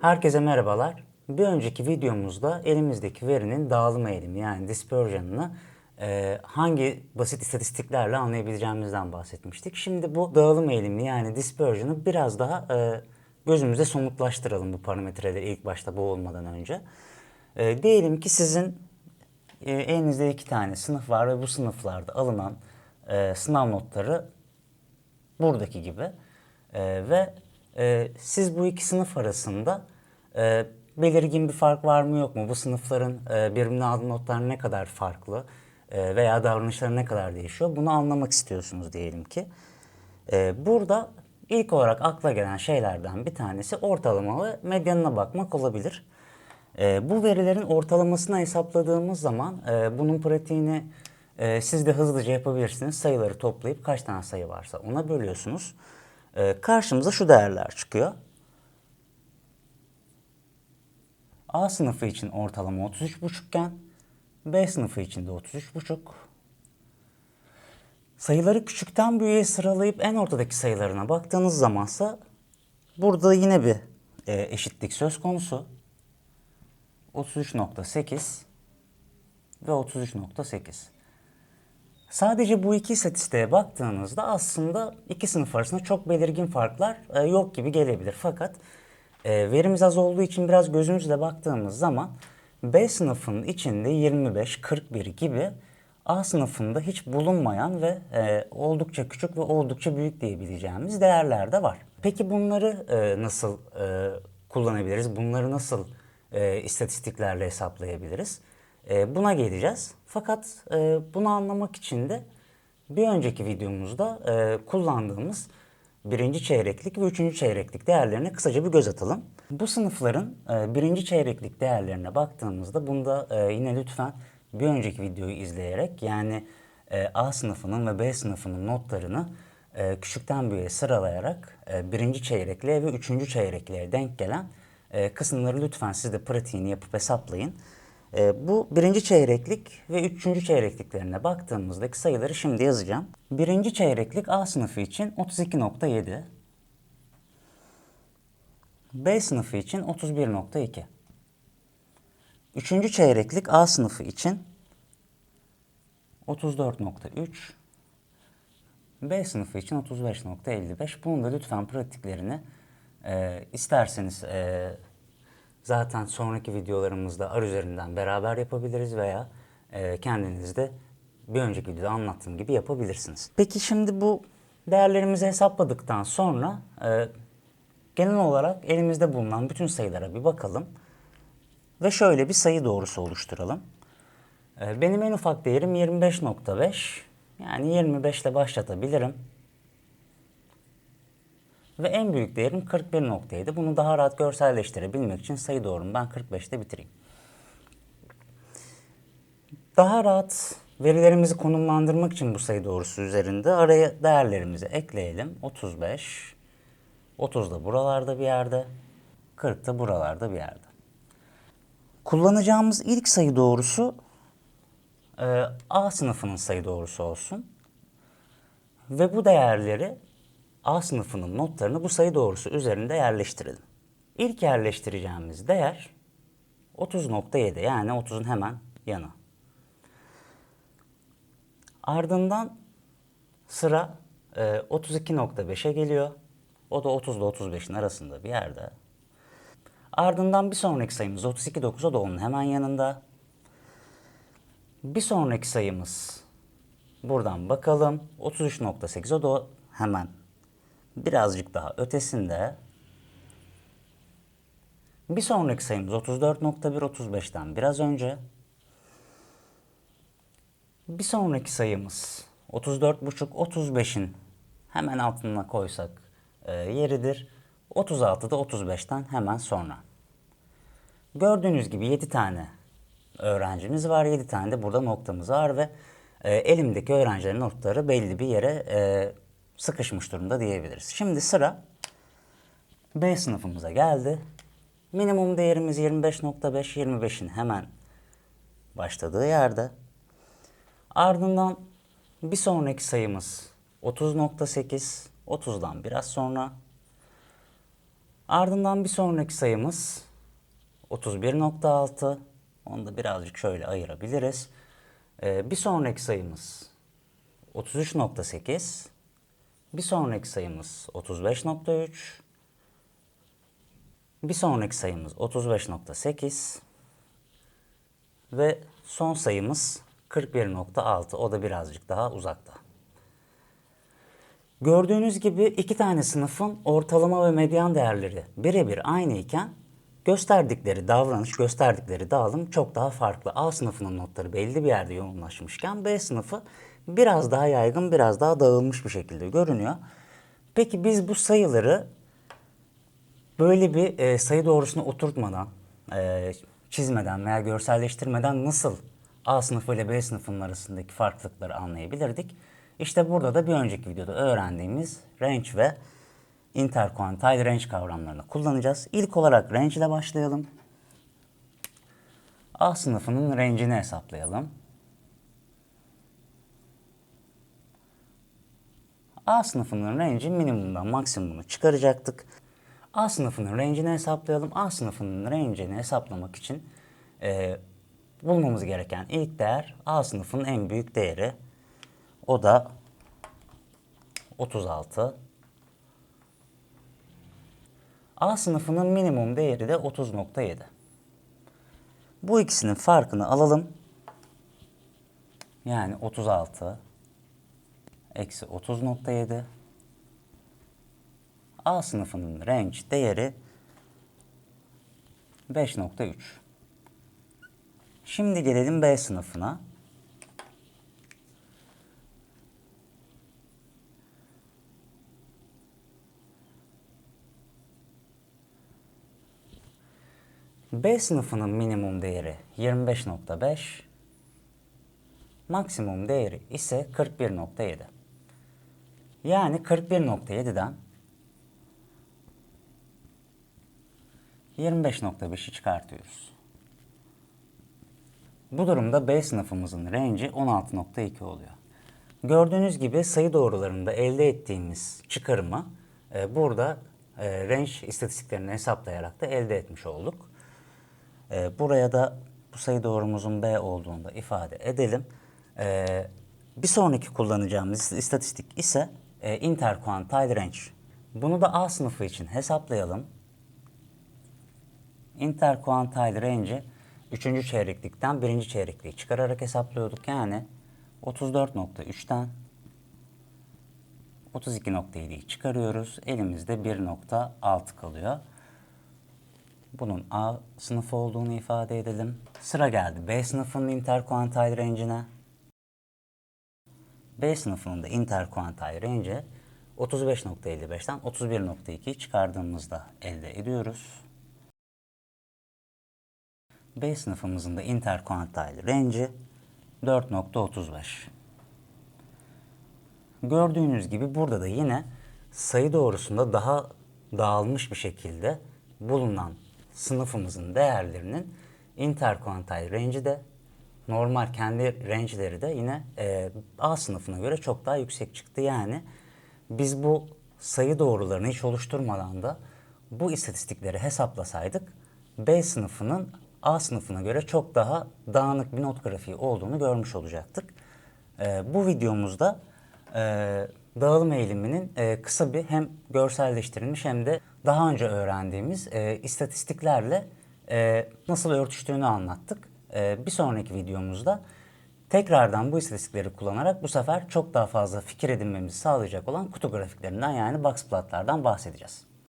Herkese merhabalar. Bir önceki videomuzda elimizdeki verinin dağılım eğilimi yani dispersion'ını e, hangi basit istatistiklerle anlayabileceğimizden bahsetmiştik. Şimdi bu dağılım eğilimi yani dispersion'ı biraz daha e, gözümüze somutlaştıralım bu parametreleri ilk başta boğulmadan önce. E, diyelim ki sizin e, elinizde iki tane sınıf var ve bu sınıflarda alınan e, sınav notları buradaki gibi Ee, ve e, siz bu iki sınıf arasında e, belirgin bir fark var mı yok mu? Bu sınıfların e, birbirine aldığı notlar ne kadar farklı e, veya davranışları ne kadar değişiyor? Bunu anlamak istiyorsunuz diyelim ki. E, burada ilk olarak akla gelen şeylerden bir tanesi ortalama ve medyanına bakmak olabilir. E, bu verilerin ortalamasını hesapladığımız zaman e, bunun pratiğini e, siz de hızlıca yapabilirsiniz. Sayıları toplayıp kaç tane sayı varsa ona bölüyorsunuz. E, karşımıza şu değerler çıkıyor. A sınıfı için ortalama 33,5 iken B sınıfı için de 33,5. Sayıları küçükten büyüğe sıralayıp en ortadaki sayılarına baktığınız zamansa burada yine bir e, eşitlik söz konusu. 33.8 ve 33.8. Sadece bu iki istatistiğe baktığınızda aslında iki sınıf arasında çok belirgin farklar e, yok gibi gelebilir. Fakat e, verimiz az olduğu için biraz gözümüzle baktığımız zaman B sınıfının içinde 25, 41 gibi A sınıfında hiç bulunmayan ve e, oldukça küçük ve oldukça büyük diyebileceğimiz değerler de var. Peki bunları nasıl kullanabiliriz? Bunları nasıl istatistiklerle hesaplayabiliriz? E, buna geleceğiz. Fakat e, bunu anlamak için de bir önceki videomuzda e, kullandığımız birinci çeyreklik ve üçüncü çeyreklik değerlerine kısaca bir göz atalım. Bu sınıfların e, birinci çeyreklik değerlerine baktığımızda bunda e, yine lütfen bir önceki videoyu izleyerek yani e, A sınıfının ve B sınıfının notlarını e, küçükten büyüğe sıralayarak e, birinci çeyrekliğe ve üçüncü çeyrekliğe denk gelen e, kısımları lütfen siz de pratiğini yapıp hesaplayın. E, bu birinci çeyreklik ve üçüncü çeyrekliklerine baktığımızdaki sayıları şimdi yazacağım. Birinci çeyreklik A sınıfı için 32.7. B sınıfı için 31.2. Üçüncü çeyreklik A sınıfı için 34.3. B sınıfı için 35.55. Bunun da lütfen pratiklerini e, isterseniz e, zaten sonraki videolarımızda ar üzerinden beraber yapabiliriz veya e, kendiniz de bir önceki videoda anlattığım gibi yapabilirsiniz. Peki şimdi bu değerlerimizi hesapladıktan sonra e, genel olarak elimizde bulunan bütün sayılara bir bakalım ve şöyle bir sayı doğrusu oluşturalım. E, benim en ufak değerim 25.5 yani 25 ile başlatabilirim. Ve en büyük değerim 41.7. Bunu daha rahat görselleştirebilmek için sayı doğrumu ben 45'te bitireyim. Daha rahat verilerimizi konumlandırmak için bu sayı doğrusu üzerinde araya değerlerimizi ekleyelim. 35, 30 da buralarda bir yerde, 40 da buralarda bir yerde. Kullanacağımız ilk sayı doğrusu e, A sınıfının sayı doğrusu olsun. Ve bu değerleri A sınıfının notlarını bu sayı doğrusu üzerinde yerleştirelim. İlk yerleştireceğimiz değer 30.7 yani 30'un hemen yanı. Ardından sıra e, 32.5'e geliyor. O da 30 ile 35'in arasında bir yerde. Ardından bir sonraki sayımız 32.9 o da onun hemen yanında. Bir sonraki sayımız buradan bakalım 33.8 o da hemen birazcık daha ötesinde. Bir sonraki sayımız 34.1 35'ten biraz önce. Bir sonraki sayımız 34.5 35'in hemen altına koysak e, yeridir. 36 da 35'ten hemen sonra. Gördüğünüz gibi 7 tane öğrencimiz var. 7 tane de burada noktamız var ve e, elimdeki öğrencilerin notları belli bir yere e, sıkışmış durumda diyebiliriz. Şimdi sıra B sınıfımıza geldi. Minimum değerimiz 25.5, 25'in hemen başladığı yerde. Ardından bir sonraki sayımız 30.8, 30'dan biraz sonra. Ardından bir sonraki sayımız 31.6. Onu da birazcık şöyle ayırabiliriz. Ee, bir sonraki sayımız 33.8. Bir sonraki sayımız 35.3. Bir sonraki sayımız 35.8. Ve son sayımız 41.6. O da birazcık daha uzakta. Gördüğünüz gibi iki tane sınıfın ortalama ve medyan değerleri birebir aynı iken gösterdikleri davranış, gösterdikleri dağılım çok daha farklı. A sınıfının notları belli bir yerde yoğunlaşmışken B sınıfı biraz daha yaygın, biraz daha dağılmış bir şekilde görünüyor. Peki biz bu sayıları böyle bir e, sayı doğrusuna oturtmadan, e, çizmeden veya görselleştirmeden nasıl A sınıfı ile B sınıfının arasındaki farklılıkları anlayabilirdik? İşte burada da bir önceki videoda öğrendiğimiz range ve interquantile range kavramlarını kullanacağız. İlk olarak range ile başlayalım. A sınıfının range'ini hesaplayalım. A sınıfının range'i minimumdan maksimumunu çıkaracaktık. A sınıfının range'ini hesaplayalım. A sınıfının range'ini hesaplamak için e, bulmamız gereken ilk değer A sınıfının en büyük değeri. O da 36. A sınıfının minimum değeri de 30.7. Bu ikisinin farkını alalım. Yani 36 eksi 30.7 A sınıfının range değeri 5.3. Şimdi gelelim B sınıfına. B sınıfının minimum değeri 25.5, maksimum değeri ise 41.7. Yani 41.7'den 25.5'i çıkartıyoruz. Bu durumda B sınıfımızın range'i 16.2 oluyor. Gördüğünüz gibi sayı doğrularında elde ettiğimiz çıkarımı e, burada e, range istatistiklerini hesaplayarak da elde etmiş olduk. E, buraya da bu sayı doğrumuzun B olduğunu da ifade edelim. E, bir sonraki kullanacağımız istatistik ise e, interquantile range. Bunu da A sınıfı için hesaplayalım. Interquantile range'i 3. çeyreklikten 1. çeyrekliği çıkararak hesaplıyorduk. Yani 34.3'ten 32.7'yi çıkarıyoruz. Elimizde 1.6 kalıyor. Bunun A sınıfı olduğunu ifade edelim. Sıra geldi B sınıfının interquantile range'ine. B sınıfının da interquantile range'i 35.55'ten 31.2'yi çıkardığımızda elde ediyoruz. B sınıfımızın da interquantile range'i 4.35. Gördüğünüz gibi burada da yine sayı doğrusunda daha dağılmış bir şekilde bulunan sınıfımızın değerlerinin interquantile range'i de normal kendi range'leri de yine e, A sınıfına göre çok daha yüksek çıktı. Yani biz bu sayı doğrularını hiç oluşturmadan da bu istatistikleri hesaplasaydık B sınıfının A sınıfına göre çok daha dağınık bir not grafiği olduğunu görmüş olacaktık. E, bu videomuzda e, dağılım eğiliminin e, kısa bir hem görselleştirilmiş hem de daha önce öğrendiğimiz e, istatistiklerle e, nasıl örtüştüğünü anlattık. E, bir sonraki videomuzda tekrardan bu istatistikleri kullanarak bu sefer çok daha fazla fikir edinmemizi sağlayacak olan kutu grafiklerinden yani box plotlardan bahsedeceğiz.